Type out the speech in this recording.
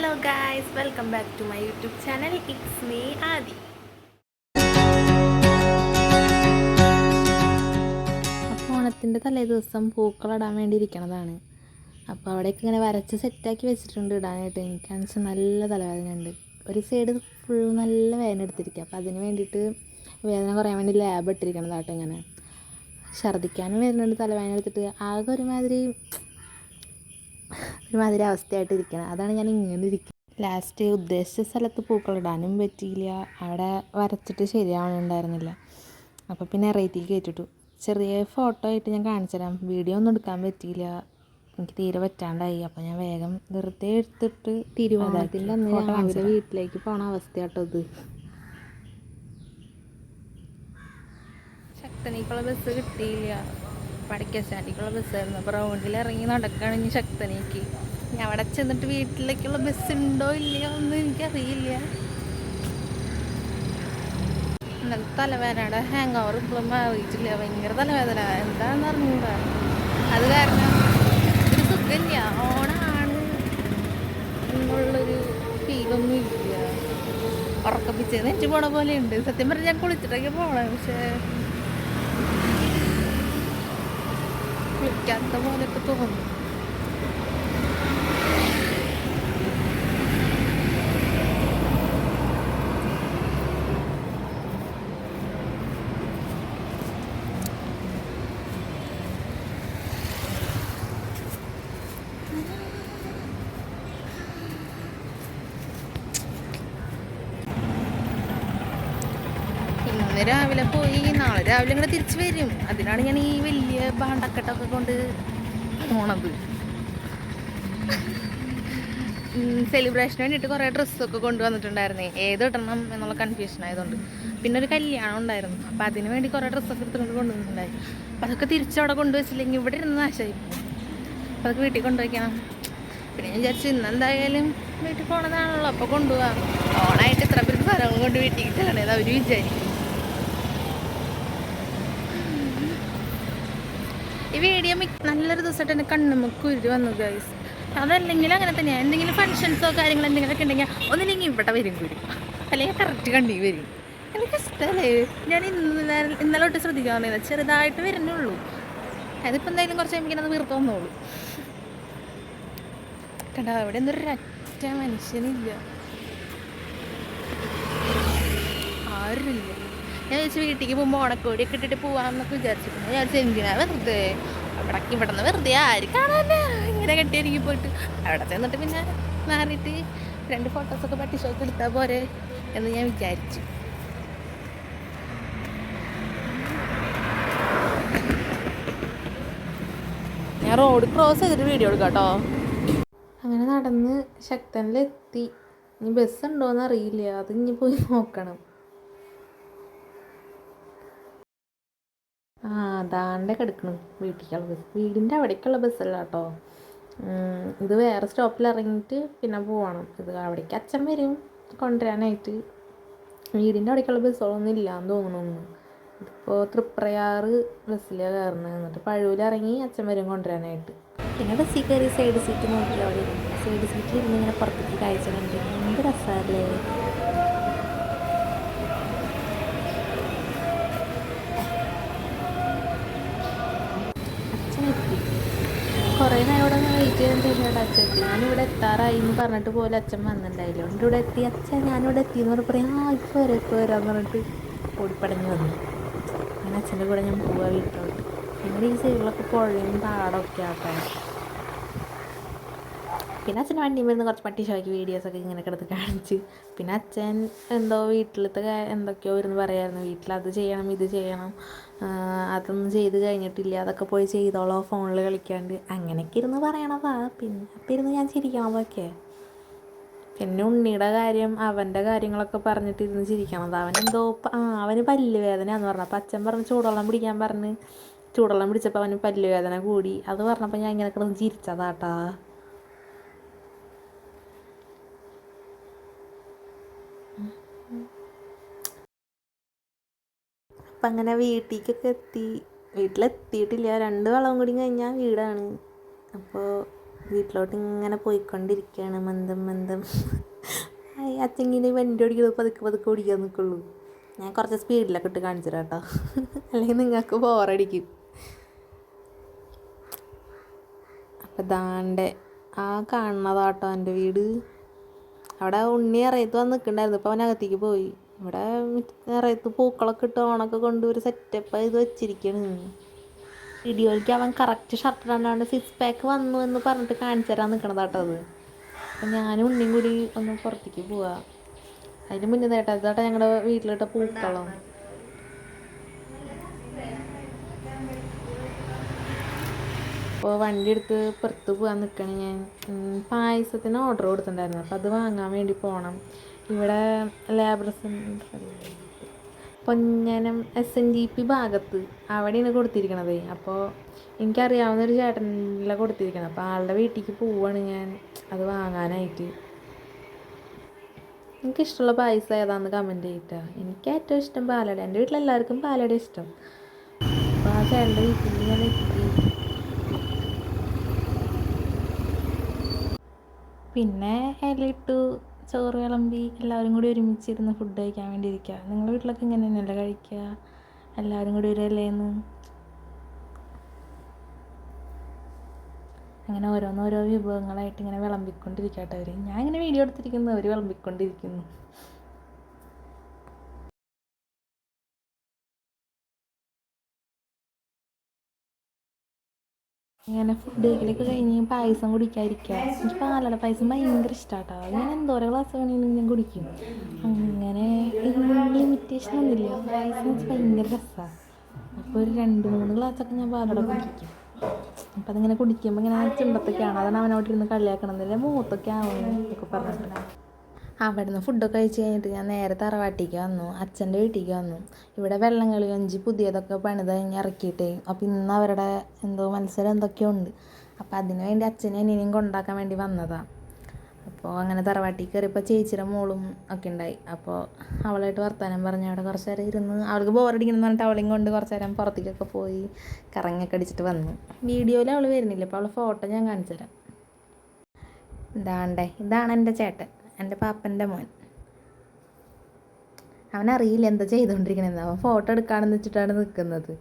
Hello guys welcome back to my YouTube channel it's me Adi അപ്പോൾ ഓണത്തിന്റെ തലേ ദിവസം പൂക്കളിടാൻ വേണ്ടി ഇരിക്കണതാണ്. അപ്പോൾ അവിടേക്ക് ഇങ്ങനെ വരച്ച് സെറ്റാക്കി വെച്ചിട്ടുണ്ട് ഇടാനായിട്ട്. എനിക്കാണെന്ന് വെച്ചാൽ നല്ല തലവേദന ഉണ്ട് ഒരു സൈഡ് ഫുൾ നല്ല വേദന എടുത്തിരിക്കുക. അപ്പോൾ അതിന് വേണ്ടിയിട്ട് വേദന കുറയാൻ വേണ്ടി ലാബ് ഇട്ടിരിക്കണതാട്ടോ ഇങ്ങനെ. ഛർദ്ദിക്കാനും വരുന്നുണ്ട് തലവേദന എടുത്തിട്ട് ആകെ ഒരുമാതിരി ഒരുമാതിരി അവസ്ഥയായിട്ട് ഇരിക്കണം. അതാണ് ഞാൻ ഇങ്ങനെ ഇരിക്കുന്നത് ലാസ്റ്റ് ഉദ്ദേശിച്ച സ്ഥലത്ത് പൂക്കളിടാനും പറ്റിയില്ല. അവിടെ വരച്ചിട്ട് ശരിയാവണുണ്ടായിരുന്നില്ല. അപ്പോൾ പിന്നെ റേറ്റിൽ കയറ്റിട്ടു. ചെറിയ ഫോട്ടോ ആയിട്ട് ഞാൻ കാണിച്ചു തരാം വീഡിയോ ഒന്നും എടുക്കാൻ പറ്റിയില്ല. എനിക്ക് തീരെ പറ്റാണ്ടായി. അപ്പോൾ ഞാൻ വേഗം വെറുതെ എടുത്തിട്ട് തിരുവനന്തപുരത്തിന്റെ അന്ന് ഞാൻ വീട്ടിലേക്ക് പോണ അവസ്ഥയാട്ടോ ഇത്. ശക്തനേക്കുള്ള ബസ് കിട്ടിയില്ല. പഠിക്കാൻ സ്റ്റാൻഡിലേക്കുള്ള ബസ്സായിരുന്നു അപ്പോൾ റൗണ്ടിൽ ഇറങ്ങി നടക്കുകയാണ് ഇനി ശക്തനേക്ക്. ഇനി അവിടെ ചെന്നിട്ട് വീട്ടിലേക്കുള്ള ബസ് ഉണ്ടോ ഇല്ലയോ ഒന്നും എനിക്കറിയില്ല. ഇന്നലെ തലവേദനയുടെ ഹാങ് ഓവർ ഇപ്പോഴും മാറിയിട്ടില്ല. ഭയങ്കര തലവേദന. എന്താണെന്ന് അറിഞ്ഞൂടാ. അത് കാരണം ഒരു സുഖമില്ല. ഓണാണ്. എന്നുള്ളൊരു ഫീലൊന്നും ഇല്ല. ഉറക്കപ്പിച്ചത് നെറ്റ് പോണ പോലെ ഉണ്ട് സത്യം പറഞ്ഞാൽ ഞാൻ കുളിച്ചിട്ടൊക്കെ പോകണം പക്ഷേ я доволі подорожую. രാവിലെ പോയി നാളെ രാവിലെ ഇങ്ങനെ തിരിച്ചു വരും. അതിനാണ് ഞാൻ ഈ വലിയ ഭാണ്ടക്കെട്ടൊക്കെ കൊണ്ട് പോണത്. സെലിബ്രേഷന് വേണ്ടിയിട്ട് കുറേ ഡ്രസ്സൊക്കെ കൊണ്ടുവന്നിട്ടുണ്ടായിരുന്നേ ഏത് ഇടണം എന്നുള്ള കൺഫ്യൂഷൻ ആയതുകൊണ്ട്. പിന്നെ ഒരു കല്യാണം ഉണ്ടായിരുന്നു. അപ്പം അതിന് വേണ്ടി കുറേ ഡ്രസ്സൊക്കെ എടുത്തുകൊണ്ട് കൊണ്ടുവന്നിട്ടുണ്ടായി അപ്പം അതൊക്കെ തിരിച്ചവിടെ കൊണ്ടുവച്ചില്ലെങ്കിൽ ഇവിടെ ഇരുന്ന് നാശമായി പോകും അപ്പം അതൊക്കെ വീട്ടിൽ കൊണ്ടുവയ്ക്കണം പിന്നെ ഞാൻ വിചാരിച്ചു ഇന്നെന്തായാലും വീട്ടിൽ പോണതാണല്ലോ. അപ്പോൾ കൊണ്ടുപോകാം ഓണായിട്ട് ഇത്ര പേർക്ക് സ്ഥലം കൊണ്ട് വീട്ടിൽ കിട്ടണേത് അവർ വിചാരിക്കും. ഈ വീഡിയോ നല്ലൊരു ദിവസമായിട്ട് എന്റെ കണ്ണുമുക്ക് ഉരു വന്നു ഗൈസ് അതല്ലെങ്കിൽ അങ്ങനെ തന്നെയാണ് എന്തെങ്കിലും ഫങ്ഷൻസോ കാര്യങ്ങളോ എന്തെങ്കിലുമൊക്കെ ഉണ്ടെങ്കിൽ ഒന്നില്ലെങ്കിൽ ഇവിടെ വരും കുരു അല്ലെങ്കിൽ കറക്റ്റ് കണ്ടി വരും. എനിക്ക് ഇഷ്ടമല്ലേ ഞാൻ ഇന്നലെ ഇന്നലെ തൊട്ട് ശ്രദ്ധിക്കാവുന്നില്ല ചെറുതായിട്ട് വരുന്നുള്ളൂ. അതിപ്പോൾ എന്തായാലും കുറച്ച് കഴിയുമ്പോൾ അത് വീർത്ത് വന്നോളൂ. കണ്ടോ അവിടെ എന്തൊരു ഒരൊറ്റ മനുഷ്യനില്ല. ആരുമില്ല. ഞാൻ വിചാരിച്ചു വീട്ടിലേക്ക് പോകുമ്പോൾ ഓണക്കോടിയൊക്കെ ഇട്ടിട്ട് പോവാന്നൊക്കെ വിചാരിച്ചിട്ടുണ്ട് ഞാൻ വിചാരിച്ചു എന്തിനാ വെറുതെ? അവിടെ ഇവിടെ വെറുതെ ആര് കാണാനേ? ഇങ്ങനെ കെട്ടിയൊരുങ്ങി പോയിട്ട്. അവിടെ ചെന്നിട്ട് പിന്നെ മാറിയിട്ട് രണ്ട് ഫോട്ടോസൊക്കെ പട്ടി ഷോക്ക് എടുത്താൽ പോരെ എന്ന് ഞാൻ വിചാരിച്ചു. ഞാൻ റോഡ് ക്രോസ് ചെയ്തിട്ട് വീഡിയോ എടുക്കാം കേട്ടോ അങ്ങനെ നടന്ന് ശക്തനിലെത്തി. ഇനി ബസ് ഉണ്ടോയെന്ന് അറിയില്ല. അത് ഇനി പോയി നോക്കണം. ആ അതാണ്ട് കിടക്കണം. വീട്ടിലേക്കുള്ള ബസ് വീടിന്റെ അവിടേക്കുള്ള ബസ്സല്ല കേട്ടോ ഇത് വേറെ സ്റ്റോപ്പിൽ ഇറങ്ങിയിട്ട് പിന്നെ പോവണം. ഇത് അവിടേക്ക് അച്ഛൻ വരും. കൊണ്ടുവരാനായിട്ട്. വീടിന്റെ അവിടേക്കുള്ള ബസ്സുകളൊന്നും ഇല്ലയെന്ന് തോന്നുന്നു ഇതിപ്പോൾ തൃപ്രയാറ് ബസ്സിലാണ് കയറുന്നത് എന്നിട്ട് പഴുവിലിറങ്ങി ഇറങ്ങി അച്ഛൻ വരും കൊണ്ടുവരാനായിട്ട്. പിന്നെ ബസ്സിൽ കയറി സൈഡ് സീറ്റ് നോക്കി അവിടെ സൈഡ് സീറ്റിൽ ഇരുന്ന് ഇങ്ങനെ പുറത്തേക്ക് കാഴ്ച കണ്ടിരുന്നു. എന്ത് രസമല്ലേ കുറേ നേരം ഇവിടെ വെയിറ്റ് ചെയ്യാൻ തന്നെയാണ് അച്ഛൻ എത്തി ഞാനിവിടെ എത്താറായി എന്ന് പറഞ്ഞിട്ട് പോലും അച്ഛൻ വന്നിട്ടുണ്ടായില്ല. എന്റെ ഇവിടെ എത്തി. അച്ഛൻ ഞാനിവിടെ എത്തി എന്ന് പറഞ്ഞപ്പോൾ ആ ഇപ്പോൾ വരാം ഇപ്പോൾ വരാമെന്ന് പറഞ്ഞിട്ട് ഓടിപ്പടഞ്ഞ് വന്നു. അങ്ങനെ അച്ഛന്റെ കൂടെ ഞാൻ പോവാ വീട്ടിലോട്ട്. ഞങ്ങളുടെ ഈ സൈഡിലൊക്കെ പുഴയും പാടമൊക്കെ ആട്ടാണ് പിന്നെ അച്ഛൻ വണ്ടിയിൽ വരുന്ന കുറച്ച് പട്ടി ഷോയ്ക്ക് വീഡിയോസൊക്കെ ഇങ്ങനെ കിടന്ന് കാണിച്ച്. പിന്നെ അച്ഛൻ എന്തോ വീട്ടിലത്തെ എന്തൊക്കെയോ ഇരുന്ന് പറയായിരുന്നു. വീട്ടിൽ അത് ചെയ്യണം ഇത് ചെയ്യണം. അതൊന്നും ചെയ്ത് കഴിഞ്ഞിട്ടില്ല. അതൊക്കെ പോയി ചെയ്തോളോ ഫോണിൽ കളിക്കാണ്ട്. അങ്ങനെയൊക്കെ ഇരുന്ന് പറയണതാ. പിന്നെ അപ്പം ഇരുന്ന് ഞാൻ ചിരിക്കണതൊക്കെ. പിന്നെ ഉണ്ണിയുടെ കാര്യം അവന്റെ കാര്യങ്ങളൊക്കെ പറഞ്ഞിട്ട് ഇരുന്ന് ചിരിക്കണത്. അവൻ എന്തോ ആ അവന് പല്ല് എന്ന് പറഞ്ഞു. അപ്പം അച്ഛൻ പറഞ്ഞ് ചൂടുവെള്ളം പിടിക്കാൻ പറഞ്ഞ്. ചൂടുവെള്ളം പിടിച്ചപ്പോൾ അവന് പല്ല് വേദന കൂടി. അത് പറഞ്ഞപ്പോൾ ഞാൻ ഇങ്ങനെ കിടന്ന് ചിരിച്ചതാട്ടാ. അപ്പം അങ്ങനെ വീട്ടിലേക്കൊക്കെ എത്തി. വീട്ടിലെത്തിയിട്ടില്ല. രണ്ട് വളവും കൂടി കഴിഞ്ഞാൽ വീടാണ്. അപ്പോൾ വീട്ടിലോട്ട് ഇങ്ങനെ പോയിക്കൊണ്ടിരിക്കുകയാണ് മന്ദം. മന്ദം അച്ഛങ്ങനെ വണ്ടി ഓടിക്കുന്നത് പതുക്കെ പതുക്കെ ഓടിക്കാൻ നിൽക്കുള്ളൂ ഞാൻ കുറച്ച് സ്പീഡിലൊക്കെ ഇട്ട് കാണിച്ചു കേട്ടോ അല്ലെങ്കിൽ നിങ്ങൾക്ക് ബോറടിക്കും അപ്പം ദാണ്ടെ ആ കാണുന്നതാട്ടോ എന്റെ വീട്. അവിടെ ഉണ്ണി അറിയത്ത് വന്ന് നിൽക്കണ്ടായിരുന്നു. ഇപ്പോൾ അവനകത്തേക്ക് പോയി. ഇവിടെ നിറയത്ത് പൂക്കളൊക്കെ ഇട്ട് ഓണൊക്കെ കൊണ്ട് ഒരു സെറ്റപ്പ് ചെയ്ത് വെച്ചിരിക്കണ് വീഡിയോയിലേക്ക് അവൻ കറക്റ്റ് ഷർട്ട് ഇടാണ്ട് സിക്സ് പാക്ക് വന്നു എന്ന് പറഞ്ഞിട്ട് കാണിച്ചു തരാൻ നിൽക്കണതാട്ടോ അത്. അപ്പം ഞാനും ഉണ്ണിയും കൂടി ഒന്ന് പുറത്തേക്ക് പോവാ. അതിന് മുന്നേ നേട്ടാ ഇതാട്ടെ ഞങ്ങളുടെ വീട്ടിലിട്ട പൂക്കളം. അപ്പോൾ വണ്ടി എടുത്ത് പുറത്ത് പോകാൻ നിൽക്കണേ ഞാൻ. പായസത്തിന് ഓർഡർ കൊടുത്തിട്ടുണ്ടായിരുന്നു. അപ്പോൾ അത് വാങ്ങാൻ വേണ്ടി പോകണം ഇവിടെ ലേബർ സെന്റർ പൊന്നനം എസ് എൻ ഡി പി ഭാഗത്ത് അവിടെയാണ് കൊടുത്തിരിക്കണത്. അപ്പോൾ എനിക്കറിയാവുന്ന ഒരു ചേട്ടനിലെ കൊടുത്തിരിക്കണം അപ്പോൾ ആളുടെ വീട്ടിലേക്ക് പോവാണ് ഞാൻ. അത് വാങ്ങാനായിട്ട്. എനിക്കിഷ്ടമുള്ള പായസം ഏതാണെന്ന് കമന്റ് ചെയ്തിട്ടാ എനിക്ക് ഏറ്റവും ഇഷ്ടം പാലട. എന്റെ വീട്ടിലെല്ലാവർക്കും പാലട ഇഷ്ടം. അപ്പോൾ ആ ചേട്ടന്റെ വീട്ടിൽ ഞാൻ എത്തി. പിന്നെ ഇലയിട്ടു ചോറ് വിളമ്പി എല്ലാവരും കൂടി ഒരുമിച്ചിരുന്ന് ഫുഡ് കഴിക്കാൻ വേണ്ടി ഇരിക്കുക നിങ്ങളുടെ വീട്ടിലൊക്കെ ഇങ്ങനെ തന്നെയല്ലേ കഴിക്കുക എല്ലാവരും കൂടി ഒരു ഇലയെന്ന് അങ്ങനെ ഓരോന്നോരോ വിഭവങ്ങളായിട്ട് ഇങ്ങനെ വിളമ്പിക്കൊണ്ടിരിക്കട്ടെ അവർ ഞാൻ ഇങ്ങനെ വീഡിയോ എടുത്തിരിക്കുന്നു അവർ വിളമ്പിക്കൊണ്ടിരിക്കുന്നു. ഇങ്ങനെ ഫുഡ് കഴിക്കലൊക്കെ കഴിഞ്ഞ് പായസം കുടിക്കാതിരിക്കുക. എനിക്ക് പാലട പായസം ഭയങ്കര ഇഷ്ടമാട്ടോ ഞാൻ എന്തോരോ ഗ്ലാസ് വേണമെങ്കിലും ഞാൻ കുടിക്കും. അങ്ങനെ ലിമിറ്റേഷൻ ഒന്നുമില്ല. പായസം വെച്ച് ഭയങ്കര രസമാണ് അപ്പോൾ ഒരു രണ്ട് മൂന്ന് ഗ്ലാസ്സൊക്കെ ഞാൻ പാലട കുടിക്കും. അപ്പം അതിങ്ങനെ കുടിക്കുമ്പോൾ ഇങ്ങനെ ചുണ്ടത്തൊക്കെയാണ്. അതാണ് അവനോട്ടിരുന്ന് കളിയാക്കണമെന്നില്ല മൂത്തൊക്കെ ആവുന്നു എന്നൊക്കെ പറഞ്ഞിട്ട് അവിടുന്ന് ഫുഡൊക്കെ കഴിച്ച് കഴിഞ്ഞിട്ട് ഞാൻ നേരെ തറവാട്ടിക്ക് വന്നു. അച്ഛന്റെ വീട്ടിലേക്ക് വന്നു. ഇവിടെ വെള്ളം കളി കഞ്ചി പുതിയതൊക്കെ പണിത് കഴിഞ്ഞ് ഇറക്കിയിട്ടേ അപ്പോൾ ഇന്ന് അവരുടെ എന്തോ മത്സരം എന്തൊക്കെയോ ഉണ്ട്. അപ്പോൾ അതിന് വേണ്ടി അച്ഛനെ അനിയനെയും കൊണ്ടാക്കാൻ വേണ്ടി വന്നതാണ് അപ്പോൾ അങ്ങനെ തറവാട്ടിൽ കയറിയപ്പോൾ ചേച്ചിയുടെ മോളും ഒക്കെ ഉണ്ടായി. അപ്പോൾ അവളായിട്ട് വർത്താനം പറഞ്ഞ് അവിടെ കുറച്ച് നേരം ഇരുന്ന് അവൾക്ക് ബോറടിക്കണമെന്ന് പറഞ്ഞിട്ട് അവളെയും കൊണ്ട് കുറച്ച് നേരം പുറത്തേക്കൊക്കെ പോയി കറങ്ങൊക്കെ അടിച്ചിട്ട് വന്നു. വീഡിയോയിൽ അവൾ വരുന്നില്ല. അപ്പോൾ അവളെ ഫോട്ടോ ഞാൻ കാണിച്ചു തരാം. ഇതാണ്ടേ ഇതാണ് എന്റെ ചേട്ടൻ. എന്റെ പാപ്പന്റെ മോൻ. അവനറിയില്ല എന്താ ചെയ്തുകൊണ്ടിരിക്കണമെന്ന് അവൻ ഫോട്ടോ എടുക്കാണെന്ന് വെച്ചിട്ടാണ് നിൽക്കുന്നത്